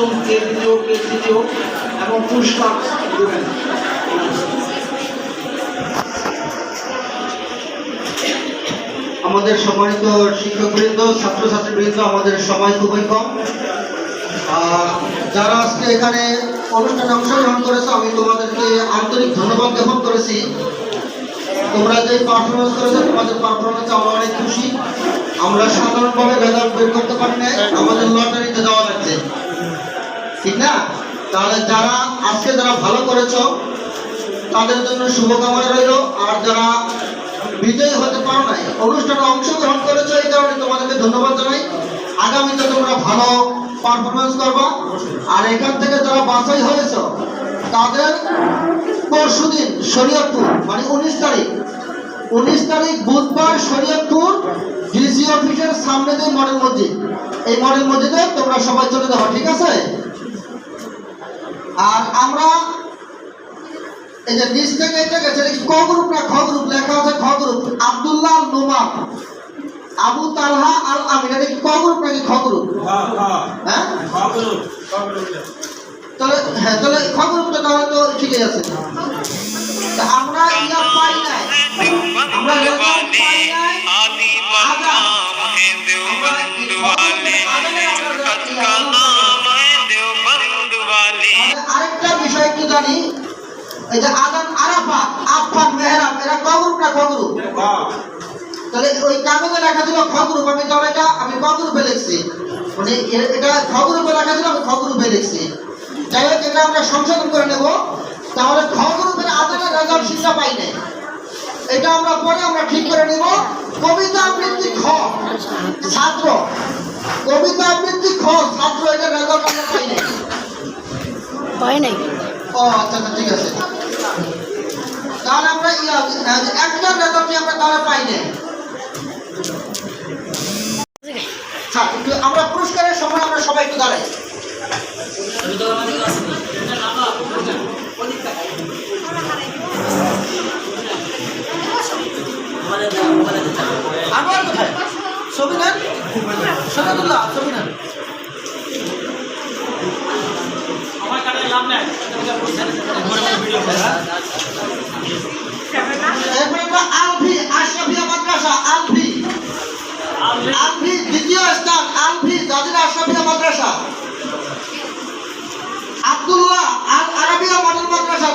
প্রথম কে দ্বিতীয় কে তৃতীয় এবং পুরস্কার দেবেন। আমাদের সম্মানিত শিক্ষকবৃন্দ, ছাত্রছাত্রীবৃন্দ, আমাদের সময় খুবই কম। যারা আজকে এখানে অনুষ্ঠানে অংশগ্রহণ করেছ, আমি তোমাদেরকে আন্তরিক ধন্যবাদ জ্ঞাপন করেছি। তোমরা যে পারফরমেন্স করেছ, তোমাদের পারফরমেন্সে আমরা অনেক খুশি। আমরা সাধারণভাবে রেজাল্ট বের করতে পারি না আমাদের লটারিতে দেওয়া লাগছে ঠিক না? তাহলে যারা আজকে যারা ভালো করেছ, তাদের জন্য শুভকামনা রইল। আর যারা বিজয়ী হতে পারো নাই, অনুষ্ঠানে অংশগ্রহণ করেছ, এই কারণে তোমাদেরকে ধন্যবাদ জানাই। আগামীতে তোমরা ভালো পারফরমেন্স করবা। আর এখান থেকে যারা বাছাই হয়েছ, তাদের পরশুদিন শরীয়তপুর মানে উনিশ তারিখ উনিশ তারিখ বুধবার শরীয়তপুর ডিসি অফিসের সামনে দিয়ে মডেল মসজিদ, এই মডেল মসজিদে তোমরা সবাই চলে যাব, ঠিক আছে? আর আমরা এই যে নিচ থেকে এটা গেছে ক না খগরূপ লেখা আছে খগরূপ আবদুল্লাহ নোমা আবু তালহা আল আমির এটা কি কগরূপ নাকি খগরূপ হ্যাঁ তাহলে হ্যাঁ তাহলে তাহলে তো ঠিকই আছে আমরা ইয়া পাই নাই আমরা পাই নাই আমরা আরেকটা বিষয় একটু জানি। এই যে আদান আরাফাত আফান মেহরাব এরা ক গ্রুপ না খ তাহলে ওই কাগজে লেখা ছিল খ আমি এটা আমি ক গ্রুপে লিখছি। মানে এটা খ গ্রুপে লেখা ছিল আমি খ লিখছি। যাই হোক এটা আমরা সংশোধন করে নেব। তাহলে খ গ্রুপের আদানের রেজাল্ট শিক্ষা পাই নাই। এটা আমরা পরে আমরা ঠিক করে নেব। কবিতা আবৃত্তি খ ছাত্র। কবিতা আবৃত্তি খ ছাত্র এটা রেজাল্ট আমরা পাই নাই। হয় নাই। ও আচ্ছা আচ্ছা ঠিক আছে। তাহলে আমরা একটা রেজাল্টই আমরা তাহলে পাই নাই আমরা পুরস্কারের সময় আমরা সবাই একটু দাঁড়াই।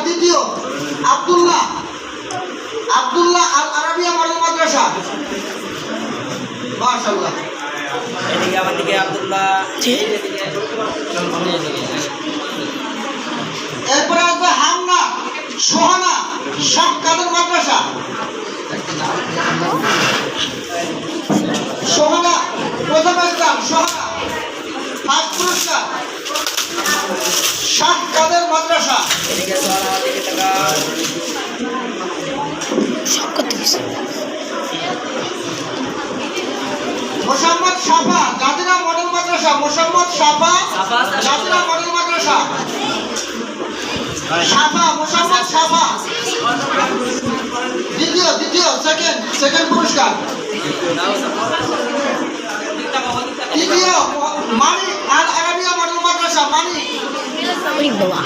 দ্বিতীয় আবদুল্লাহ। আবদুল্লাহ আল আরাবিয়া মডেল মাদ্রাসা। মাশাআল্লাহ। এদিকে আমার দিকে আব্দুল্লাহ। এরপরে আসবে হামনা সোহানা সব কাদের মাদ্রাসা। মোসাম্মদ সাফা সাফা, জাজিরা মডেল মাদ্রাসা। সাফা মোসাম্মদ সাফা। দ্বিতীয় দ্বিতীয় সেকেন্ড সেকেন্ড পুরস্কার। তৃতীয় মানি আল আরাবিয়া মডেল মাদ্রাসা মানি। ওই বাবা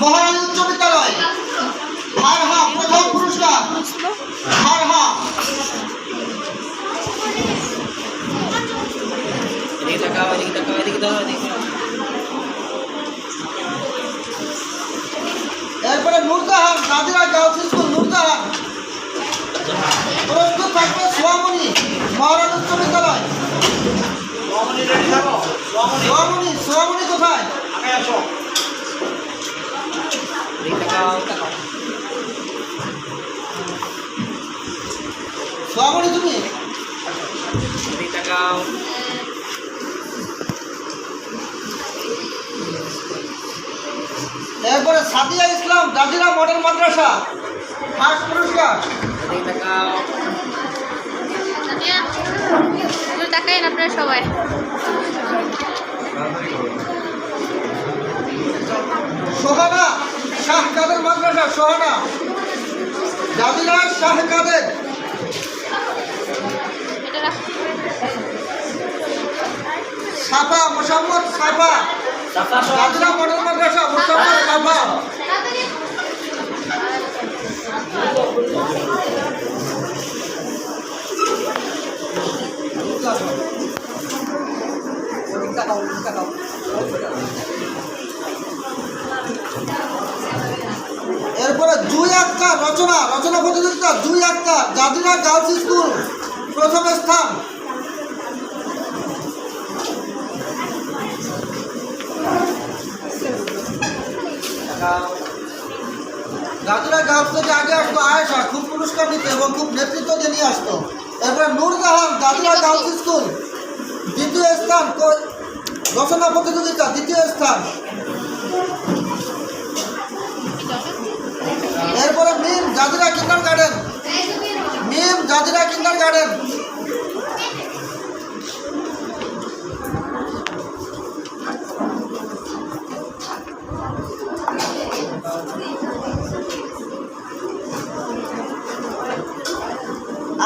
মহারানী উচ্চ বিদ্যালয় ফারহা প্রথম পুরস্কার। এদিকে এরপরে নূরজাহান নাজিরা গার্লস স্কুল নূরজাহান প্রস্তুত থাকবে সোয়ামণি মহারানী উচ্চ বিদ্যালয় সোয়ামণি। সোয়ামণি কোথায়? এদিকে তুমি? এরপরে সাদিয়া ইসলাম জাজিরা মডেল মাদ্রাসা ফার্স্ট পুরস্কার। এদিকে টাকা তাকাই আপনারা সবাই মাদ্রাসা, সোহানা। জামিলা শাহ কাদের সাফা, মোসাম্মদ সাফা। জামিলা মডেল মাদ্রাসা, মোসাম্মদ সাফা। এরপরে দুই আক্তার রচনা রচনা প্রতিযোগিতা, দুই আক্তার জাদিরা গার্লস স্কুল, প্রথম স্থান। জাদিরা গার্লস থেকে আগে আসতো আয়েশা খুব পুরস্কার নিতে এবং খুব নেতৃত্ব দিয়ে নিয়ে আসতো। এরপরে নূরজাহান জাদিরা গার্লস স্কুল, দ্বিতীয় স্থান রচনা প্রতিযোগিতা, দ্বিতীয় স্থান। এরপরে Mim Jazira kindergarten. Mim Jazira kindergarten.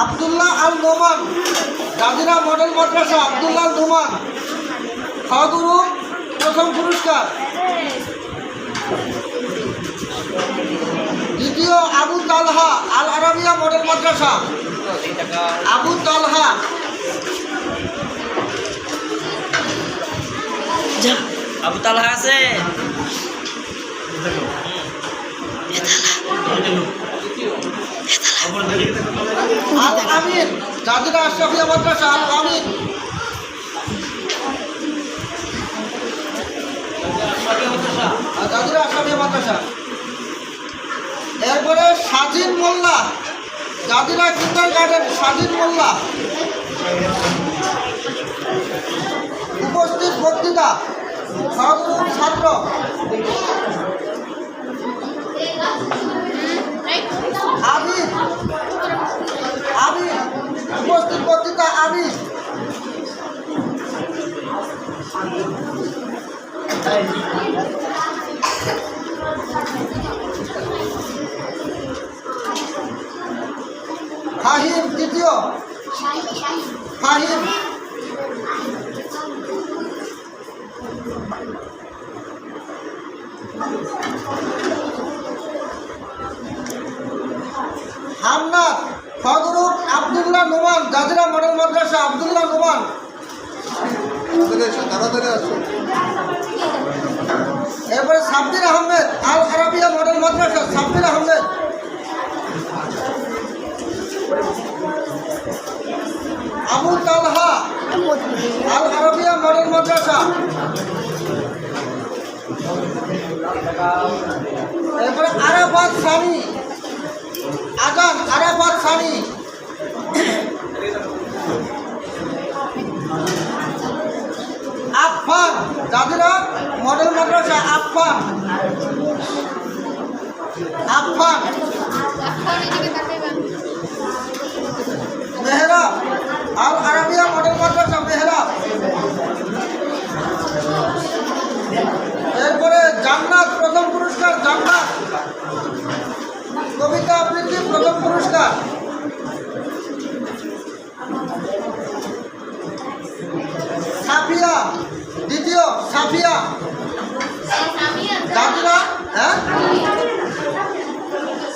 Abdullah Al Noman, Jazira model মাদ্রাসা, আব্দুল্লাহ আল নোমান। সহগুরু প্রথম পুরস্কার। তালহা আল আরাবিয়া মডেল মাদ্রাসা। আবু তালহা। যা। আবু তালহা আছে? আল আমিন জাজিরা আশরাফিয়া মাদ্রাসা আল আমিন আর জাজিরা আশরাফিয়া মাদ্রাসা। এরপরে সাজিন মোল্লা জাজিরা কিন্ডার গার্ডেন সাজিন মোল্লা। উপস্থিত বক্তৃতা সহগুরু ছাত্র। আবির আবির, উপস্থিত বক্তৃতা, আবির। ফাহিম তৃতীয় ফাহিম হামনাথ ফগরুক আবদুল্লাহ নোমান, জাজিরা মডেল মাদ্রাসা, আবদুল্লাহ নোমান। এরপরে সাব্বির আহমেদ আল আরাবিয়া মডেল মাদ্রাসা, সাব্বির আহমেদ। আবু তালহা আল আরাবিয়া মডেল মাদ্রাসা। এরপরে আরাফাত সানি। আজান, আরাফাত সানি। আফফান, জাজিরা মডেল মাদ্রাসা, আফফান। আফফান মেহরা আল আরাবিয়া মডেল মাদ্রাসা মেহরা এরপরে জান্নাত, প্রথম পুরস্কার, জান্নাত। কবিতা আবৃত্তি, প্রথম পুরস্কার। সাফিয়া, দ্বিতীয়, সাফিয়া। জাজিরা হ্যাঁ?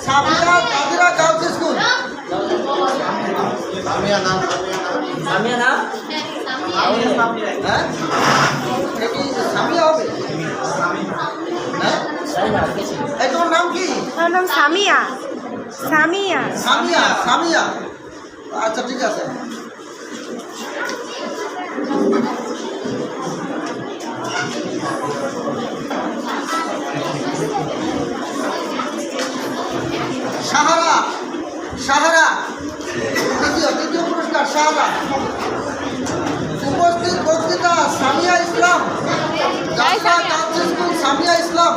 সাফিয়া জাজিরা গার্লস স্কুল সামিয়া না হ্যাঁ? এটি সামিয়া হবে? হ্যাঁ? এই তোমার নাম কি? আমার নাম সামিয়া। সামিয়া। সামিয়া সামিয়া। আচ্ছা ঠিক আছে। সাহারা সাহারা। বক্তৃতা শাহাদা উপস্থিত বক্তৃতা সামিয়া ইসলাম সামিয়া। ইসলাম।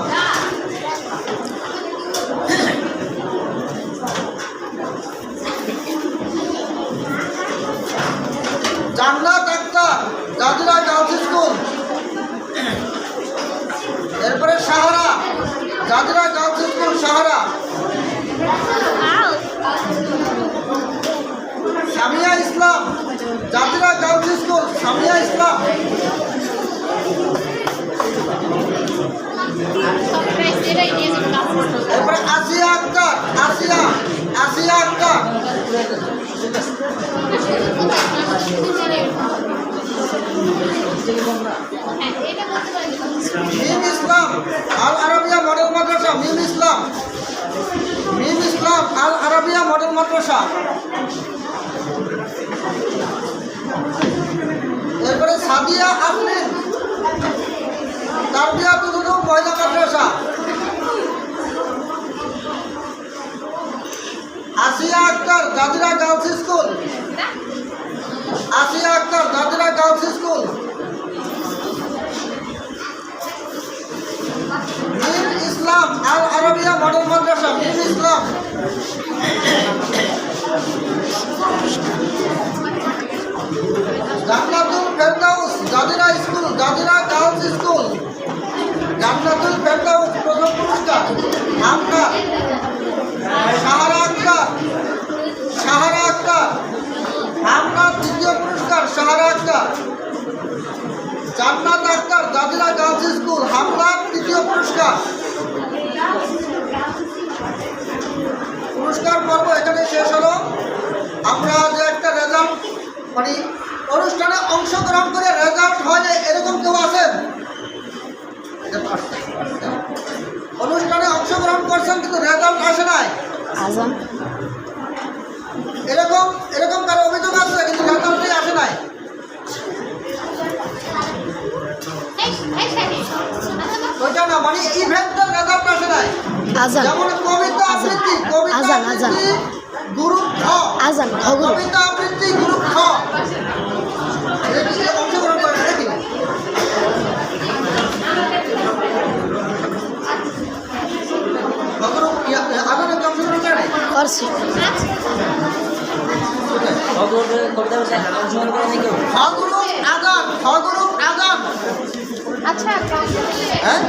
জান্নাত আক্তার দাদুরা গার্লস স্কুল। এরপরে Sahara Dadura girls school Sahara. Mim Islam Al Arabia model মাদ্রাসা, মিম ইসলাম। মিম ইসলাম আল আরবিয়া মডেল মাদ্রাসা। এরপরে সাদিয়া আফরিন তারবিয়া তুলুদু মহিলা মাদ্রাসা। Asia Akter Jazira girls school. Asia Akter Jazira girls school. Mim Islam Al Arabia model Madrasa, Mim Islam. Jannatul Ferdous Jazira school Jazira girls school. Jannatul Ferdous প্রথম পুরস্কার আক্তার সাহারা সাহারা তৃতীয় পুরস্কার, Sahara Akter. School তৃতীয় পুরস্কার। পুরস্কার এখানে শেষ হলো। আমরা যে একটা মানে অনুষ্ঠানে অংশগ্রহণ করে রেজাল্ট হয় এরকম কেউ আছেন এটা তো আসছে। অনুষ্ঠানে অংশগ্রহণ করছেন কিন্তু রেজাল্ট আসে নাই আজান এরকম এরকম কারও অভিযোগ আছে কিন্তু রেজাল্টই আসে নাই? ওইটা না মানে রেজাল্ট আসে নাই। আজান। যেমন কবিতা আবৃত্তি কবিতা আজান, আজান। আবৃত্তি গ্রুপ খ আজান খগর কবিতা আবৃত্তি গ্রুপ খ আজান আচ্ছা হ্যাঁ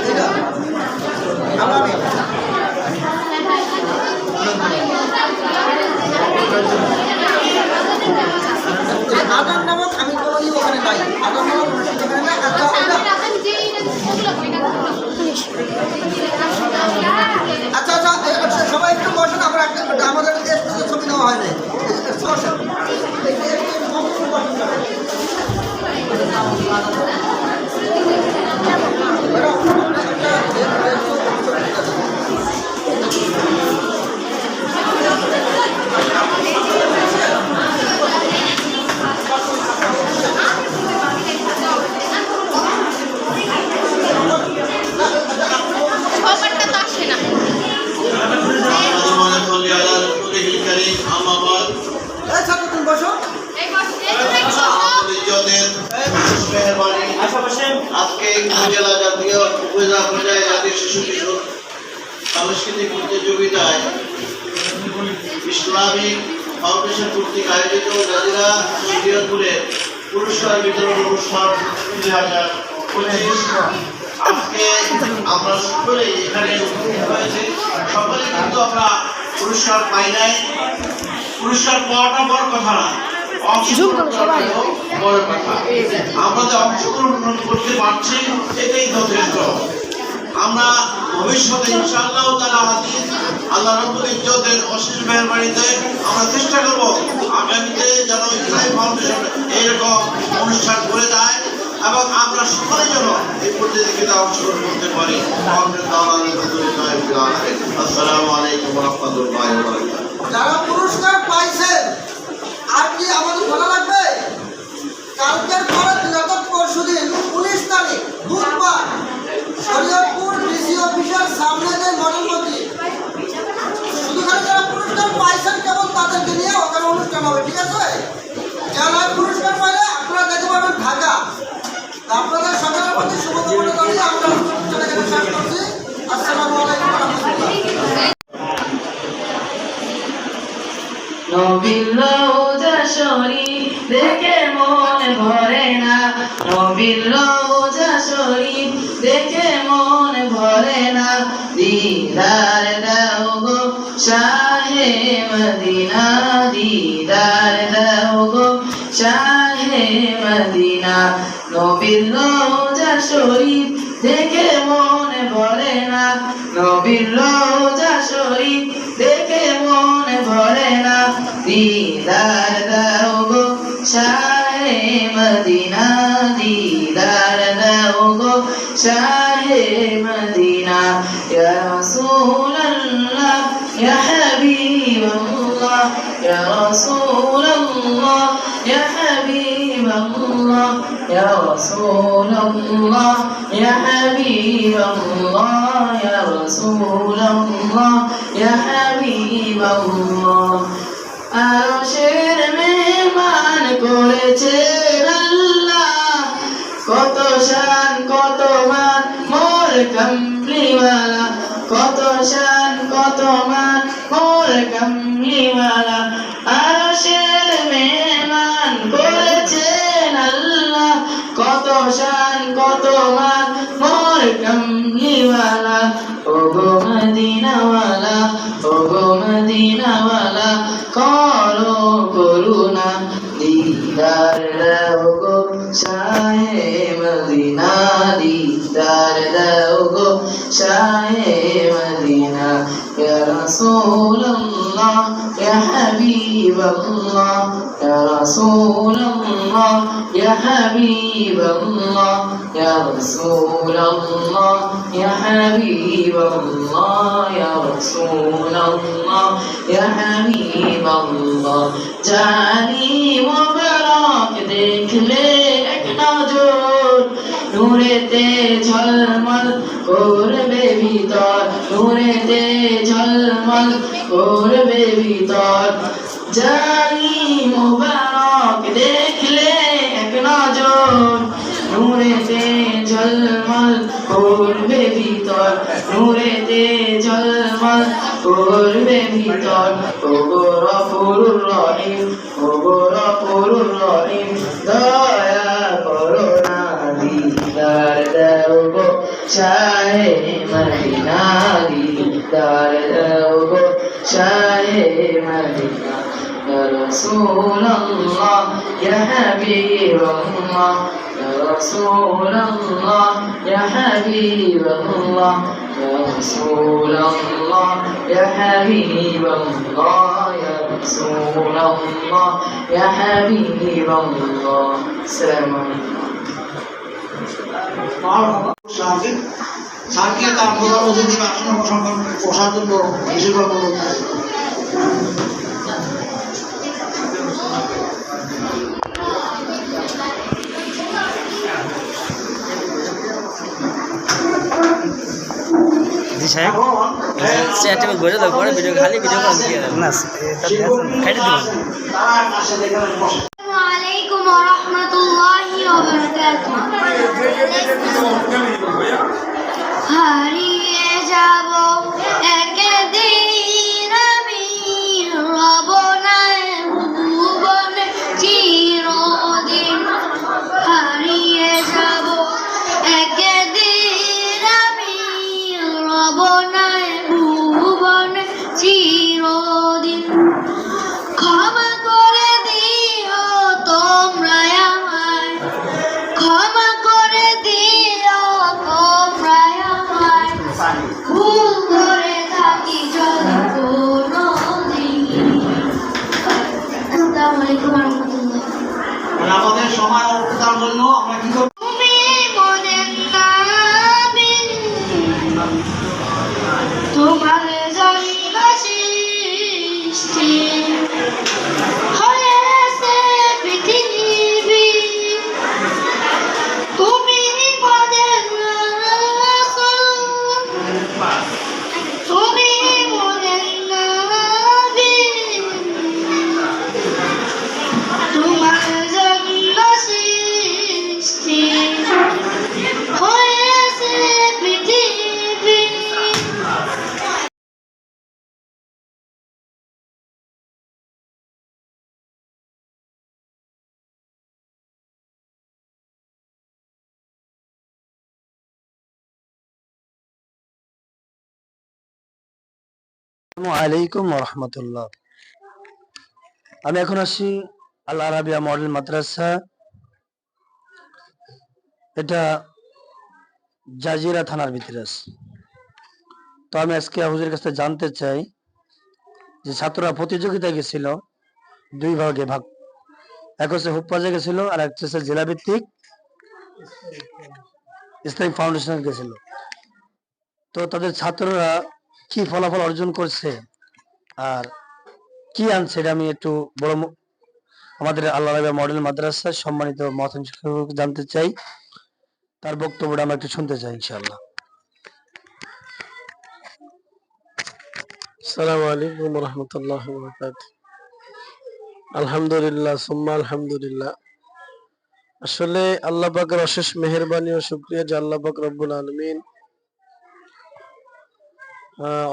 এটা আমরা আজান নামক আমি কোনো ই ওখানে নাই আজান নামক সেখানে নাই। আচ্ছা আচ্ছা আচ্ছা আচ্ছা, সবাই একটু বসেন আমরা আমাদের ছবি নেওয়া হয় নাই বসেন। কিন্তু আমরা পুরস্কার পাই নাই। পুরস্কার পাওয়াটা বড় কথা না। বড় কথা। আমরা যে অংশগ্রহণ করতে পারছি এটাই যথেষ্ট। আমরা ভবিষ্যতে ইনশাআল্লাহ তারা হাদিস আল্লাহ রাব্বুল ইজ্জতের অশেষ মেহরবানিতে আমরা চেষ্টা করব আগামীতে যেন ইসলামী ফাউন্ডেশন এইরকম অনুষ্ঠান করে দেয়। এবং আমরা সকলে যেন এই প্রতিযোগিতায় অংশগ্রহণ করতে পারি। আসসালামু আলাইকুম রহমতুল্লাহ যারা পুরস্কার পাইছেন, আর কি আমাদের ভালো লাগবে? কালকের পরে বিগত পরশু দিন উনিশ তারিখ, বুধবার, শরীয়তপুর ডিসি অফিসের সামনে যে মডেল শুধু যারা রওজা শরীফ দেখে মন ভরে না। নবীর রোজা শরীফ দেখে মন ভরে না। দিদার দাও গো শাহে মদিনা, দিদার দাও গো শাহে মদিনা। নবীর রোজা না দিদার দাও গো শাহে মদিনা দিদার দাও গো শাহে মদিনা ইয়া রাসূলুল্লাহ ইয়া হাবিবাল্লাহ ইয়া রাসূলুল্লাহ ইয়া হাবিবাল্লাহ ইয়া রাসূলুল্লাহ ইয়া হাবিবাল্লাহ ইয়া রাসূলুল্লাহ ইয়া হাবিবাল্লাহ আরশের মেহমান করেছে আল্লাহ। কত শান, কত মান, মোর কমলিওয়ালা। কত শান, কত মান, মোর কমলিওয়ালা। ইয়া হাবিবাল্লাহ ইয়া রাসূলুল্লাহ ইয়া হাবিবাল্লাহ ইয়া রাসূলুল্লাহ ইয়া হাবিবাল্লাহ জানি মোবারক দেখলে এক নজর নূরেতে ঝলমল করবে ভিতর। নূরেতে ঝলমল করবে ভিতর। জানি মোবারক দেখলে নূরেতে ঝলমল করবে ভিতর ওগো রফুরুর রহিম ওগো রফুরুর রহিম দয়া করো না দিদার দাও গো চাহে মদিনা দিদার দাও গো চাহে মদিনা يا رسول الله يا حبيب الله يا رسول الله يا حبيب الله يا رسول الله يا حبيب الله يا رسول الله يا حبيب الله السلام عليكم স্বামী স্যারকে তার প্রধান অতিথি আসন বসার বসার জন্য কাজী সাহেব। চেয়ার টেবিল বসে থাকব ভিডিও খালি ভিডিও আসসালামু আলাইকুম ওয়া রাহমাতুল্লাহি ওয়া বারাকাতুহু। আমি এখন আসি আল আরাবিয়া মডেল মাদ্রাসা। এটা জাজিরা থানার ভিতরে আছে। তো আমি আজকে হুজুরের কাছে জানতে চাই যে ছাত্ররা প্রতিযোগিতায় গেছিল, দুই ভাগে ভাগ। এক হচ্ছে হুপ্পাজে গেছিল আর এক হচ্ছে জেলা ভিত্তিক ইসলামিক ফাউন্ডেশন গেছিল। তো তাদের ছাত্ররা কি ফলাফল অর্জন করছে আর কি আনছে এটা আমি একটু বড় আমাদের আল্লাহ মডেল মাদ্রাসার সম্মানিত মহান শিক্ষক জানতে চাই। তার বক্তব্যটা আমরা একটু শুনতে চাই, ইনশাআল্লাহ। আলাইকুম রহমতুল্লাহ আলহামদুলিল্লাহ, সুম্মা আলহামদুলিল্লাহ। আসলে আল্লাহ পাকের অশেষ মেহেরবানি ও শুক্রিয়া যে আল্লাহ পাক রব্বুল আলমিন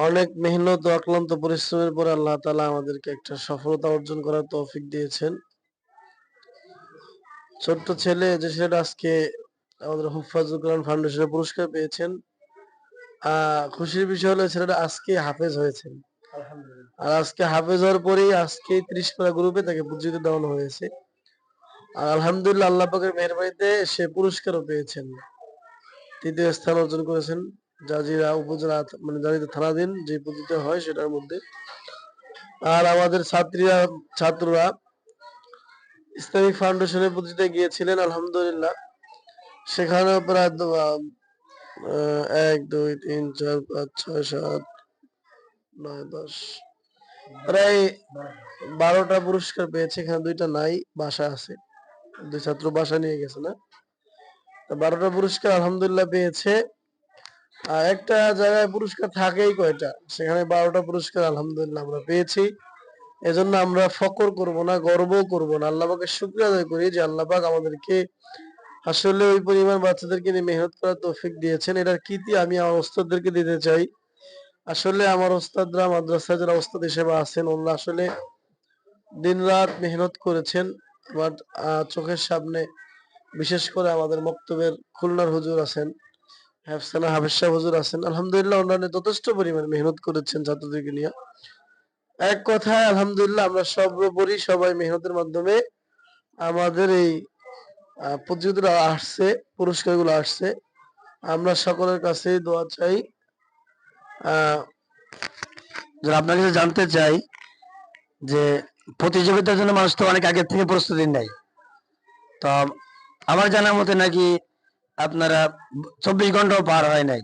অনেক মেহনত ও অক্লান্ত পরিশ্রমের পরে আল্লাহ তাআলা আমাদেরকে একটা সফলতা অর্জন করার তৌফিক দিয়েছেন। ছোট্ট ছেলে যে ছেলেটা আজকে আমাদের হুফাজুল কোরআন ফাউন্ডেশনের পুরস্কার পেয়েছেন খুশির বিষয় হলো ছেলেটা আজকে হাফেজ হয়েছেন। আর আজকে হাফেজ হওয়ার পরেই আজকে ত্রিশ পারা গ্রুপে তাকে পুজিতে দেওয়ানো হয়েছে। আর আলহামদুলিল্লাহ আল্লাহ পাকের মেহরবানিতে সে পুরস্কারও পেয়েছেন। তৃতীয় স্থান অর্জন করেছেন। জাজিরা উপজেলা মানে জাজিরা থানাধীন যে পুজিতে হয় সেটার মধ্যে। আর আমাদের ছাত্রীরা, ছাত্ররা ইসলামিক ফাউন্ডেশনের পুজিতে গিয়েছিলেন, আলহামদুলিল্লাহ। সেখানেও প্রায় এক, দুই, তিন, চার, পাঁচ, ছয়, সাত, নয়, দশ, প্রায় বারোটা পুরস্কার পেয়েছে, এখানে দুইটা নাই, বাসা আছে। দুই ছাত্র বাসা নিয়ে গেছে না। বারোটা পুরস্কার আলহামদুলিল্লাহ পেয়েছে। আর একটা জায়গায় পুরস্কার থাকেই কয়টা? সেখানে বারোটা পুরস্কার আলহামদুলিল্লাহ আমরা পেয়েছি। এজন্য আমরা ফকর করব না গর্ব করব না। আল্লাহকে শুক্রিয়া আদায় করি যে আল্লাহ পাক আমাদেরকে আসলে ওই পরিমাণ বাচ্চাদেরকে নিয়ে মেহনত করার তৌফিক দিয়েছেন। এটার কীর্তি আমি আমার ওস্তাদদেরকে দিতে চাই। আসলে আমার ওস্তাদরা মাদ্রাসা যারা ওস্তাদ হিসেবে আছেন, ওনারা আসলে দিন রাত মেহনত করেছেন। বাট চোখের সামনে বিশেষ করে আমাদের মক্তবের খুলনার হুজুর আছেন। হাফসানা হাফিজ হুজুর আছেন। আলহামদুলিল্লাহ ওনারা যথেষ্ট পরিমাণ মেহনত করেছেন ছাত্রদেরকে নিয়ে। এক কথায় আলহামদুলিল্লাহ আমরা সর্বোপরি সবাই মেহনতের মাধ্যমে আমাদের এই প্রতিযোগিতা আসছে, পুরস্কারগুলো আসছে। আমরা সকলের কাছে দোয়া চাই। যারা আপনার কাছে জানতে চাই যে প্রতিযোগিতার জন্য মানুষ তো অনেক আগের থেকে প্রস্তুতি নেয়। তো আমার জানার মতে নাকি আপনারা চব্বিশ ঘন্টাও পার হয় নাই।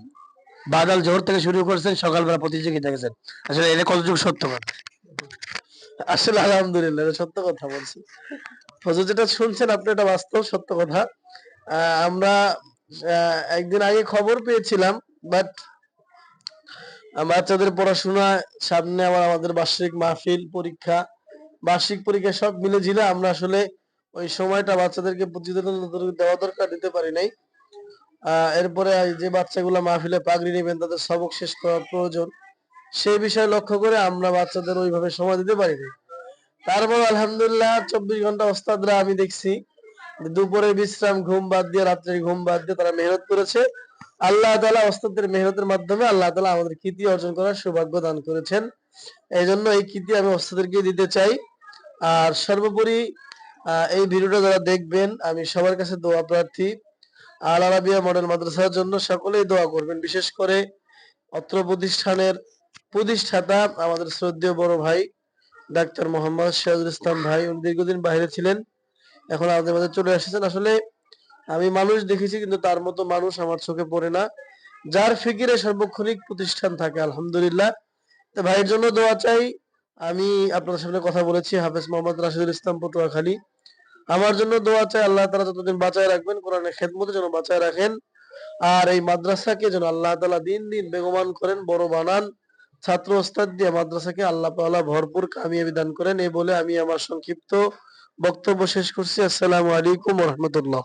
বাদল জোহর থেকে শুরু করছেন, সকালবেলা প্রতিযোগিতা গেছেন আসলে এটা কতটুকু সত্য কথা? আসলে আলহামদুলিল্লাহ সত্য কথা বলছি। ফজর যেটা শুনছেন, আপনি এটা বাস্তব সত্য কথা। আমরা একদিন আগে খবর পেয়েছিলাম বাট বাচ্চাদের পড়াশোনা, সামনে আবার আমাদের বার্ষিক মাহফিল পরীক্ষা। বার্ষিক পরীক্ষা সব মিলে ঝিলে আমরা আসলে ওই সময়টা বাচ্চাদেরকে প্রতিবেদন দেওয়া দরকার, দিতে পারি নাই। এরপরে যে বাচ্চাগুলো মাহফিলে পাগড়ি নেবেন, তাদের সবক শেষ করার প্রয়োজন, সেই বিষয়ে লক্ষ্য করে আমরা বাচ্চাদের ওইভাবে সময় দিতে পারিনি। তারপর আলহামদুলিল্লাহ চব্বিশ ঘণ্টা ওস্তাদরা আমি দেখছি দুপুরে বিশ্রাম, ঘুম বাদ দিয়ে, রাত্রে ঘুম বাদ দিয়ে তারা মেহনত করেছে। আল্লাহ তালা ওস্তাদের মেহনতের মাধ্যমে আল্লাহ তালা আমাদের কৃতি অর্জন করার সৌভাগ্য দান করেছেন। এই জন্য এই কৃতি আমি ওস্তাদেরকে দিতে চাই। আর সর্বোপরি এই ভিডিওটা যারা দেখবেন, আমি সবার কাছে দোয়া প্রার্থী। আল আরাবিয়া মডেল মাদ্রাসার জন্য সকলেই দোয়া করবেন। বিশেষ করে অত্র প্রতিষ্ঠানের প্রতিষ্ঠাতা আমাদের শ্রদ্ধেয় বড় ভাই ডাক্তার মোহাম্মদ সিরাজুল ইসলাম ভাই, উনি দীর্ঘদিন বাইরে ছিলেন, এখন আমাদের মাঝে চলে এসেছেন। আসলে আমি মানুষ দেখেছি, কিন্তু তার মতো মানুষ আমার চোখে পড়ে না। যার ফিকিরে সার্বক্ষণিক প্রতিষ্ঠান থাকে, আলহামদুলিল্লাহ। তো ভাইয়ের জন্য দোয়া চাই। আমি আপনাদের সামনে কথা বলেছি, হাফেজ মোহাম্মদ রাশিদুল ইসলাম পটুয়াখালী। আমার জন্য দোয়া চাই, আল্লাহ তালা যতদিন বাঁচায় রাখবেন, কোরআনের খেদমতে যেন বাঁচায় রাখেন। আর এই মাদ্রাসাকে যেন আল্লাহ তালা দিন দিন বেগমান করেন, বড় বানান। ছাত্র ওস্তাদ দিয়ে মাদ্রাসাকে আল্লাহ তালা ভরপুর কামিয়াবি দান করেন এই বলে আমি আমার সংক্ষিপ্ত বক্তব্য শেষ করছি। আসসালামু আলাইকুম রহমতুল্লাহ।